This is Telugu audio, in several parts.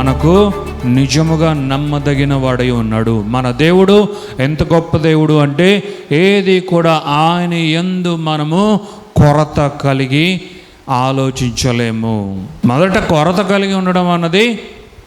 మనకు నిజముగా నమ్మదగిన వాడై ఉన్నాడు. మన దేవుడు ఎంత గొప్ప దేవుడు అంటే ఏది కూడా ఆయన ఎందు మనము కొరత కలిగి ఆలోచించలేము. మొదట కొరత కలిగి ఉండడం అన్నది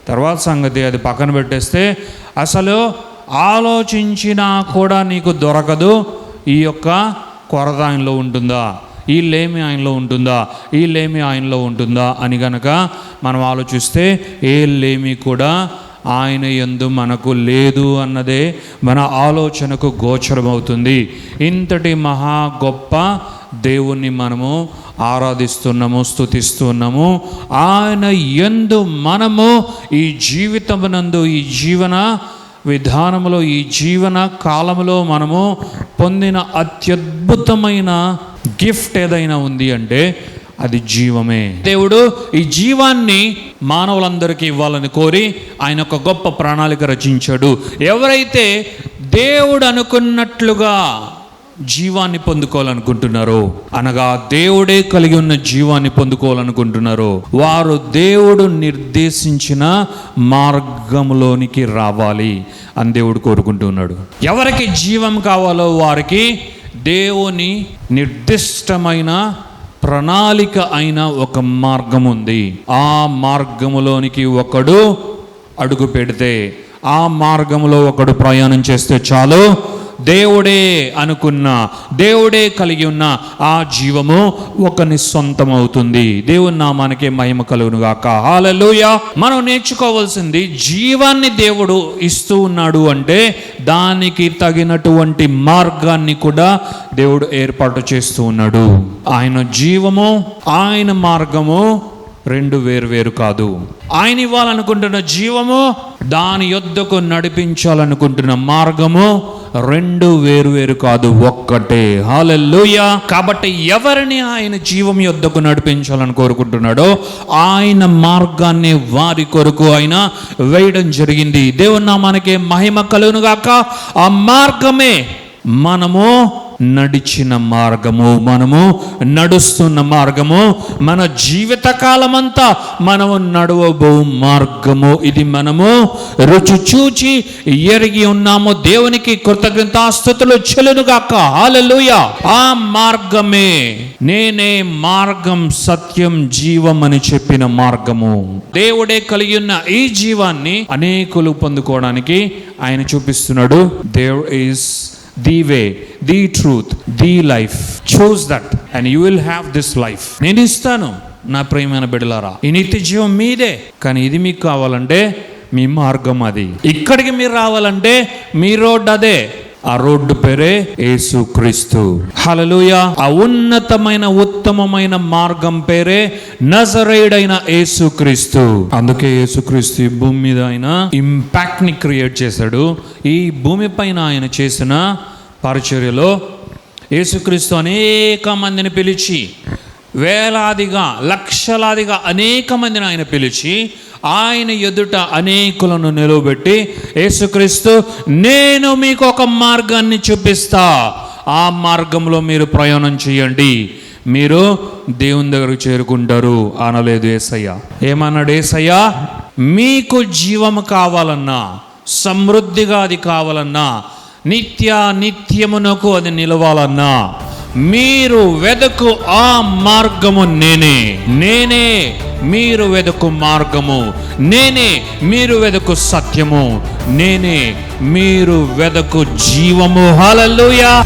తర్వాత సంగతి. అది పక్కన పెట్టేస్తే అసలు ఆలోచించినా కూడా నీకు దొరకదు. ఈ యొక్క కొరత ఆయనలో ఉంటుందా? ఈ లేమి ఆయనలో ఉంటుందా? ఈ లేమి ఆయనలో ఉంటుందా? అని గనక మనం ఆలోచిస్తే ఏ లేమి కూడా ఆయన ఎందు మనకు లేదు అన్నదే మన ఆలోచనకు గోచరమవుతుంది. ఇంతటి మహా గొప్ప దేవుణ్ణి మనము ఆరాధిస్తున్నాము స్తుతిస్తున్నాము. ఆయన ఎందు మనము ఈ జీవితమునందు ఈ జీవన విధానములో ఈ జీవన కాలంలో మనము పొందిన అత్యద్భుతమైన గిఫ్ట్ ఏదైనా ఉంది అంటే అది జీవమే. దేవుడు ఈ జీవాన్ని మానవులందరికీ ఇవ్వాలని కోరి ఆయన ఒక గొప్ప ప్రణాళిక రచించాడు. ఎవరైతే దేవుడు అనుకున్నట్లుగా జీవాన్ని పొందుకోవాలనుకుంటున్నారో అనగా దేవుడే కలిగి ఉన్న జీవాన్ని పొందుకోవాలనుకుంటున్నారో వారు దేవుడు నిర్దేశించిన మార్గంలోనికి రావాలి అని దేవుడు కోరుకుంటున్నాడు ఎవరికి జీవం కావాలో వారికి దేవుని నిర్దిష్టమైన ప్రణాళిక అయిన ఒక మార్గం ఉంది ఆ మార్గములోనికి ఒకడు అడుగు పెడితే ఆ మార్గంలో ఒకడు ప్రయాణం చేస్తే చాలు దేవుడే అనుకున్న దేవుడే కలిగి ఉన్న ఆ జీవము ఒకని సొంతం అవుతుంది దేవుని నామానికి మహిమ కలుగునుగాక. హాలలోయ మనం నేర్చుకోవాల్సింది జీవాన్ని దేవుడు ఇస్తూ ఉన్నాడు అంటే దానికి తగినటువంటి మార్గాన్ని కూడా దేవుడు ఏర్పాటు చేస్తూ ఉన్నాడు. ఆయన జీవము ఆయన మార్గము రెండు వేరు వేరు కాదు. ఆయన ఇవ్వాలనుకుంటున్న జీవము దాని యొద్దకు నడిపించాలనుకుంటున్న మార్గము రెండు వేరు వేరు కాదు ఒక్కటే. హాలెల్లుయ. కాబట్టి ఎవరిని ఆయన జీవం యొద్దకు నడిపించాలని కోరుకుంటున్నాడో ఆయన మార్గాన్ని వారి కొరకు ఆయన వేయడం జరిగింది. దేవున్నా మనకి మహిమ కలుగునుగాక. ఆ మార్గమే మనము నడిచిన మార్గము మనము నడుస్తున్న మార్గము మన జీవిత కాలమంతా మనము నడవబో మార్గము ఇది మనము. రుచి చూచి ఎరిగి ఉన్నాము. దేవునికి కృతజ్ఞతాస్థుతులు చెలునుగాక హాలలుయ ఆ మార్గమే. నేనే మార్గం సత్యం జీవం అని చెప్పిన మార్గము. దేవుడే కలిగి ఉన్న ఈ జీవాన్ని అనేకులు పొందుకోవడానికి ఆయన చూపిస్తున్నాడు. Dev is the way the truth the life choose that and you will have this life నేను ఇస్తాను నా ప్రేమైన బిడ్డలారా. ఈ నిత్య జీవం మీదే కానీ ఇది మీకు కావాలంటే మీ మార్గం అది. ఇక్కడికి మీరు రావాలంటే మీ రోడ్ అదే. ఆ రోడ్డు పేరే యేసు క్రీస్తు. హలలుయ ఆ ఉన్నతమైన ఉత్తమమైన మార్గం పేరే నజరేడైన యేసు క్రీస్తు. అందుకే యేసుక్రీస్తు ఈ భూమి మీద ఆయన ఇంపాక్ట్ని క్రియేట్ చేశాడు. ఈ భూమి పైన ఆయన చేసిన పరిచర్యలో యేసుక్రీస్తు అనేక మందిని పిలిచి వేలాదిగా లక్షలాదిగా అనేక మందిని ఆయన పిలిచి ఆయన ఎదుట అనేకులను నిలవబెట్టి యేసుక్రీస్తు నేను మీకు ఒక మార్గాన్ని చూపిస్తా. ఆ మార్గంలో మీరు ప్రయాణం చేయండి. మీరు దేవుని దగ్గరకు చేరుకుంటారు. అనలేదు ఏసయ్య. ఏమన్నాడు ఏసయ్య? మీకు జీవము కావాలన్నా సమృద్ధిగా అది కావాలన్నా నిత్య నిత్యమునకు అది నిలవాలన్నా మీరు వెదకు ఆ మార్గము నేనే. నేనే మీరు వెదకు మార్గము నేనే మీరు వెదకు సత్యము నేనే మీరు వెదకు జీవము. హలలుయా